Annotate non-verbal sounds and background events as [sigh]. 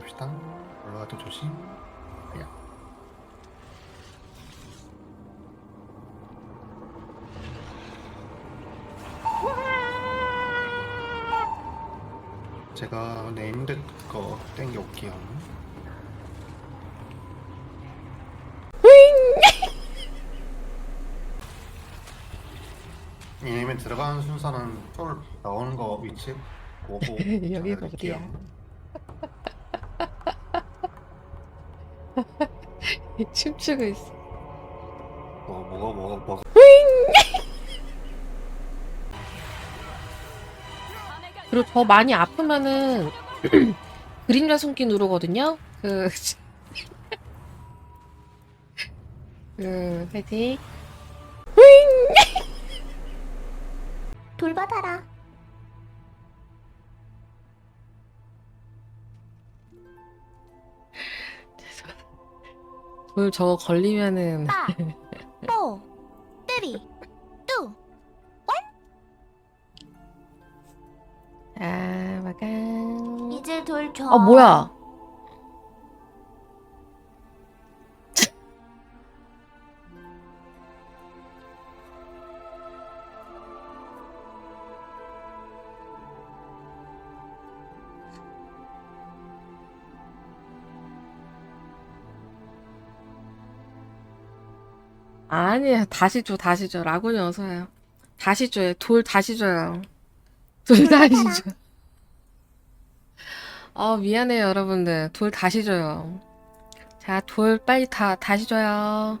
갑시다. 올라가도 조심. 야. 제가 네임드 거 땡겨올게요. 이님이 들어가는 순서는 쫄 나오는 거 위치 보고 [laughs] 여기 볼게요. [laughs] 춤추고 있어. 뭐 뭐가 뭐가 뭐가 그리고 저 많이 아프면은 [clears throat] 그림자 숨기 누르거든요. 그, [laughs] 그 파이팅. 돌 저거 걸리면은 빠, 뽀, 뜨리, 뚜. 아 마간. 이제 돌 줘. 아 뭐야? 아니야 다시 줘 다시 줘 라군이 어서요 다시 줘요 돌 다시 줘요 돌 다시 줘 아, 미안해요, 여러분들. 돌 다시 줘요. 자, 돌 빨리 다, 다시 줘요.